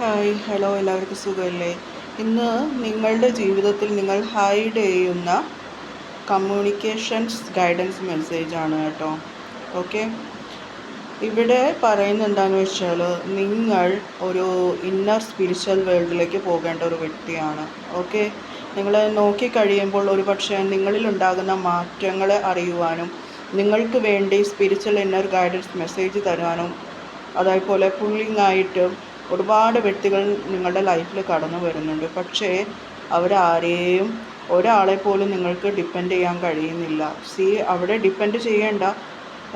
Hi hello എല്ലാവർക്കും സുഖമല്ലേ? ഇന്ന് നിങ്ങളുടെ ജീവിതത്തിൽ നിങ്ങൾ ഹൈഡ് ചെയ്യുന്ന കമ്മ്യൂണിക്കേഷൻസ് ഗൈഡൻസ് മെസ്സേജ് ആണ് കേട്ടോ. ഓക്കെ ഇവിടെ പറയുന്നത് എന്താണെന്ന് വെച്ചാൽ നിങ്ങൾ ഒരു ഇന്നർ സ്പിരിച്വൽ വേൾഡിലേക്ക് പോകേണ്ട ഒരു വ്യക്തിയാണ്. ഓക്കെ നിങ്ങൾ നോക്കിക്കഴിയുമ്പോൾ ഒരു പക്ഷേ നിങ്ങളിൽ ഉണ്ടാകുന്ന മാറ്റങ്ങളെ അറിയുവാനും നിങ്ങൾക്ക് വേണ്ടി സ്പിരിച്വൽ ഇന്നർ ഗൈഡൻസ് മെസ്സേജ് തരാനും അതേപോലെ പുള്ളിങ് ആയിട്ട് ഒരുപാട് വ്യക്തികൾ നിങ്ങളുടെ ലൈഫിൽ കടന്നു വരുന്നുണ്ട്. പക്ഷേ അവരാരെയും ഒരാളെ പോലും നിങ്ങൾക്ക് ഡിപ്പെൻഡ് ചെയ്യാൻ കഴിയുന്നില്ല. സി അവിടെ ഡിപ്പെൻഡ് ചെയ്യേണ്ട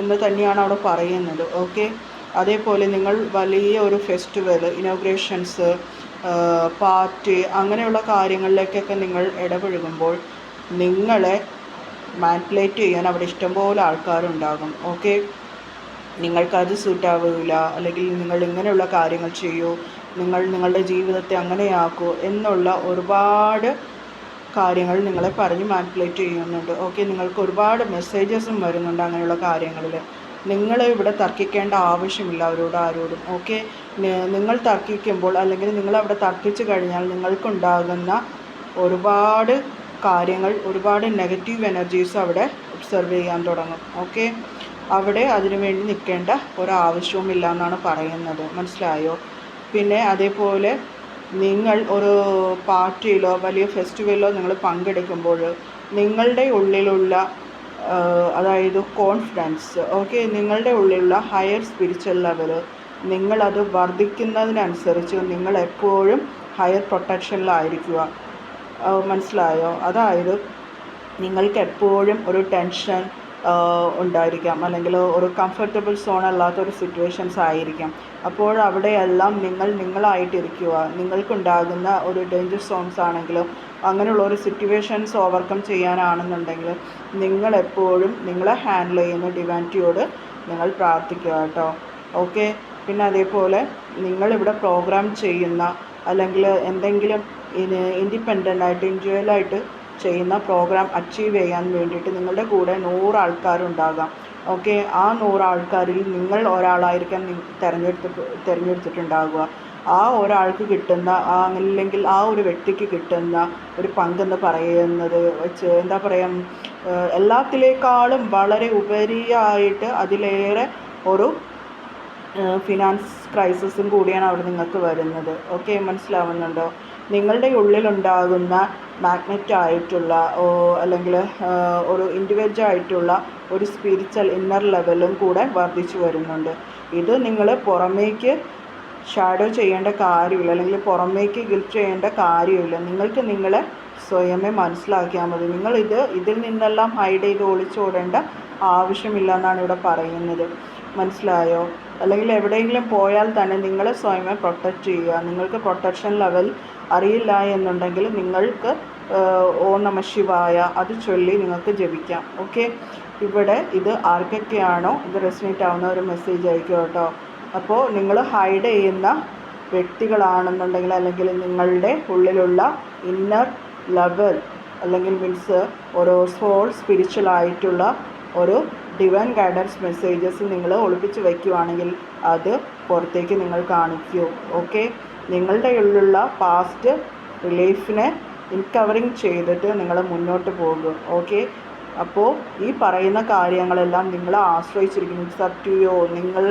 എന്ന് തന്നെയാണ് അവിടെ പറയുന്നത്. ഓക്കെ അതേപോലെ നിങ്ങൾ വലിയ ഒരു ഫെസ്റ്റിവൽ ഇനോഗ്രേഷൻസ് പാർട്ടി അങ്ങനെയുള്ള കാര്യങ്ങളിലേക്കൊക്കെ നിങ്ങൾ ഇടപഴകുമ്പോൾ നിങ്ങളെ മാനിപ്പുലേറ്റ് ചെയ്യാൻ അവിടെ ഇഷ്ടംപോലെ ആൾക്കാരുണ്ടാകും. ഓക്കെ നിങ്ങൾക്കത് സൂട്ടാവില്ല അല്ലെങ്കിൽ നിങ്ങൾ ഇങ്ങനെയുള്ള കാര്യങ്ങൾ ചെയ്യൂ നിങ്ങൾ നിങ്ങളുടെ ജീവിതത്തെ അങ്ങനെയാക്കൂ എന്നുള്ള ഒരുപാട് കാര്യങ്ങൾ നിങ്ങളെ പറഞ്ഞ് മാനിപ്പുലേറ്റ് ചെയ്യുന്നുണ്ട്. ഓക്കെ നിങ്ങൾക്ക് ഒരുപാട് മെസ്സേജസും വരുന്നുണ്ട് അങ്ങനെയുള്ള കാര്യങ്ങളിൽ. നിങ്ങൾ ഇവിടെ തർക്കിക്കേണ്ട ആവശ്യമില്ല അവരോട് ആരോടും. ഓക്കെ നിങ്ങൾ തർക്കിക്കുമ്പോൾ അല്ലെങ്കിൽ നിങ്ങൾ തർക്കിച്ചു കഴിഞ്ഞാൽ നിങ്ങൾക്കുണ്ടാകുന്ന ഒരുപാട് കാര്യങ്ങൾ ഒരുപാട് നെഗറ്റീവ് എനർജീസ് അവിടെ ഒബ്സർവ് ചെയ്യാൻ തുടങ്ങും. ഓക്കെ അവിടെ അതിനു വേണ്ടി നിൽക്കേണ്ട ഒരാവശ്യവുമില്ല എന്നാണ് പറയുന്നത്. മനസ്സിലായോ? പിന്നെ അതേപോലെ നിങ്ങൾ ഒരു പാർട്ടിയിലോ വലിയ ഫെസ്റ്റിവലിലോ നിങ്ങൾ പങ്കെടുക്കുമ്പോൾ നിങ്ങളുടെ ഉള്ളിലുള്ള അതായത് കോൺഫിഡൻസ് ഓക്കെ നിങ്ങളുടെ ഉള്ളിലുള്ള ഹയർ സ്പിരിച്വൽ ലെവൽ നിങ്ങളത് വർദ്ധിക്കുന്നതിനനുസരിച്ച് നിങ്ങൾ എപ്പോഴും ഹയർ പ്രൊട്ടക്ഷനിലായിരിക്കുക മനസ്സിലായോ? അതായത് നിങ്ങൾക്ക് എപ്പോഴും ഒരു ടെൻഷൻ ഉണ്ടായിരിക്കാം. അല്ലെങ്കിൽ ഒരു കംഫർട്ടബിൾ സോൺ അല്ലാത്ത ഒരു സിറ്റുവേഷൻസ് ആയിരിക്കാം. അപ്പോൾ അവിടെയെല്ലാം നിങ്ങൾ നിങ്ങളായിട്ടിരിക്കുക. നിങ്ങൾക്കുണ്ടാകുന്ന ഒരു ഡേഞ്ചർ സോൺസ് ആണെങ്കിലും അങ്ങനെയുള്ള ഒരു സിറ്റുവേഷൻസ് ഓവർകം ചെയ്യാനാണെന്നുണ്ടെങ്കിൽ നിങ്ങളെപ്പോഴും നിങ്ങളെ ഹാൻഡിൽ ചെയ്യുന്ന ഡിവാന്റിയോട് നിങ്ങൾ പ്രാർത്ഥിക്കുക കേട്ടോ. ഓക്കെ പിന്നെ അതേപോലെ നിങ്ങളിവിടെ പ്രോഗ്രാം ചെയ്യുന്ന അല്ലെങ്കിൽ എന്തെങ്കിലും ഇൻഡിപെൻഡന്റ് ആയിട്ട് ഇൻഡിവിജ്വലായിട്ട് ചെയ്യുന്ന പ്രോഗ്രാം അച്ചീവ് ചെയ്യാൻ വേണ്ടിയിട്ട് നിങ്ങളുടെ കൂടെ നൂറ് ആൾക്കാരുണ്ടാകാം. ഓക്കെ ആ നൂറ് ആൾക്കാരിൽ നിങ്ങൾ ഒരാളായിരിക്കാം തിരഞ്ഞെടുത്ത് തിരഞ്ഞെടുത്തിട്ടുണ്ടാകുക ആ ഒരാൾക്ക് കിട്ടുന്ന അല്ലെങ്കിൽ ആ ഒരു വ്യക്തിക്ക് കിട്ടുന്ന ഒരു പങ്കെന്ന് പറയുന്നത് വെച്ച് എന്താ പറയുക എല്ലാത്തിലേക്കാളും വളരെ ഉപരിയായിട്ട് അതിലേറെ ഒരു ഫിനാൻസ് ക്രൈസിസും കൂടിയാണ് അവിടെ നിങ്ങൾക്ക് വരുന്നത്. ഓക്കെ മനസ്സിലാവുന്നുണ്ടോ? നിങ്ങളുടെ ഉള്ളിലുണ്ടാകുന്ന മാഗ്നറ്റ് ആയിട്ടുള്ള അല്ലെങ്കിൽ ഒരു ഇൻഡിവിജ്വൽ ആയിട്ടുള്ള ഒരു സ്പിരിച്വൽ ഇന്നർ ലെവലും കൂടെ വർദ്ധിച്ചു വരുന്നുണ്ട്. ഇത് നിങ്ങൾ പുറമേക്ക് ഷാഡോ ചെയ്യേണ്ട കാര്യമില്ല അല്ലെങ്കിൽ പുറമേക്ക് ഗിൽറ്റ് ചെയ്യേണ്ട കാര്യമില്ല. നിങ്ങൾക്ക് നിങ്ങളെ സ്വയമേ മനസ്സിലാക്കിയാൽ മതി. നിങ്ങൾ ഇത് ഇതിൽ നിന്നെല്ലാം ഹൈഡ് ചെയ്ത് ഒളിച്ചോടേണ്ട ആവശ്യമില്ല എന്നാണ് ഇവിടെ പറയുന്നത്. മനസ്സിലായോ? അല്ലെങ്കിൽ എവിടെയെങ്കിലും പോയാൽ തന്നെ നിങ്ങളെ സ്വയമേ പ്രൊട്ടക്റ്റ് ചെയ്യുക. നിങ്ങൾക്ക് പ്രൊട്ടക്ഷൻ ലെവൽ അറിയില്ല എന്നുണ്ടെങ്കിൽ നിങ്ങൾക്ക് ഓ നമ ശിവായ അത് ചൊല്ലി നിങ്ങൾക്ക് ജപിക്കാം. ഓക്കെ? ഇവിടെ ഇത് ആർക്കൊക്കെയാണോ? ഇത് റെസിനേറ്റ് ആവുന്ന ഒരു മെസ്സേജ് ആയിരിക്കും കേട്ടോ. അപ്പോൾ നിങ്ങൾ ഹൈഡ് ചെയ്യുന്ന വ്യക്തികളാണെന്നുണ്ടെങ്കിൽ അല്ലെങ്കിൽ നിങ്ങളുടെ ഉള്ളിലുള്ള ഇന്നർ ലെവൽ അല്ലെങ്കിൽ മീൻസ് ഓരോ സോൾ സ്പിരിച്വൽ ആയിട്ടുള്ള ഒരു ഡിവൈൻ ഗൈഡൻസ് മെസ്സേജസ് നിങ്ങൾ ഒളിപ്പിച്ച് വയ്ക്കുവാണെങ്കിൽ അത് പുറത്തേക്ക് നിങ്ങൾ കാണിക്കൂ. ഓക്കെ? നിങ്ങളുടെ ഉള്ളിലുള്ള പാസ്റ്റ് റിലീഫിനെ റിക്കവറിങ് ചെയ്തിട്ട് നിങ്ങൾ മുന്നോട്ട് പോകും ഓക്കെ അപ്പോൾ ഈ പറയുന്ന കാര്യങ്ങളെല്ലാം നിങ്ങൾ ആശ്രയിച്ചിരിക്കുന്നു. സത്യോ നിങ്ങൾ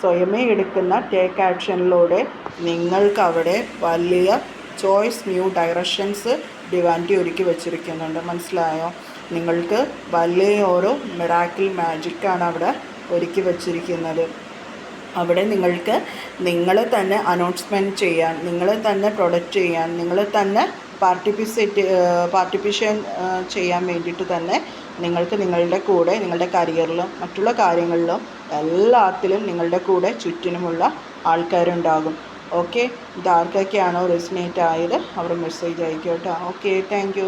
സ്വയമേ എടുക്കുന്ന ടേക്ക് ആക്ഷനിലൂടെ നിങ്ങൾക്ക് അവിടെ വലിയ ചോയ്സ് ന്യൂ ഡയറക്ഷൻസ് ഡിവാന്റി ഒരുക്കി വെച്ചിരിക്കുന്നുണ്ട്. മനസ്സിലായോ? നിങ്ങൾക്ക് വലിയ ഓരോ മിറാക്കിൾ മാജിക്കാണ് അവിടെ ഒരുക്കി വച്ചിരിക്കുന്നത്. അവിടെ നിങ്ങൾക്ക് നിങ്ങൾ തന്നെ അനൗൺസ്മെന്റ് ചെയ്യാൻ നിങ്ങൾ തന്നെ പ്രൊഡക്റ്റ് ചെയ്യാൻ നിങ്ങൾ തന്നെ പാർട്ടിപ്പിസേറ്റ് പാർട്ടിപ്പിഷൻ ചെയ്യാൻ വേണ്ടിയിട്ട് തന്നെ നിങ്ങൾക്ക് നിങ്ങളുടെ കൂടെ നിങ്ങളുടെ കരിയറിലും മറ്റുള്ള കാര്യങ്ങളിലും എല്ലാത്തിലും നിങ്ങളുടെ കൂടെ ചുറ്റിനുമുള്ള ആൾക്കാരുണ്ടാകും. ഓക്കെ ഇത് ആർക്കൊക്കെയാണോ റെസിനേറ്റ് ആയത്? അവർ മെസ്സേജ് അയക്കോട്ടോ കേട്ടോ. Okay thank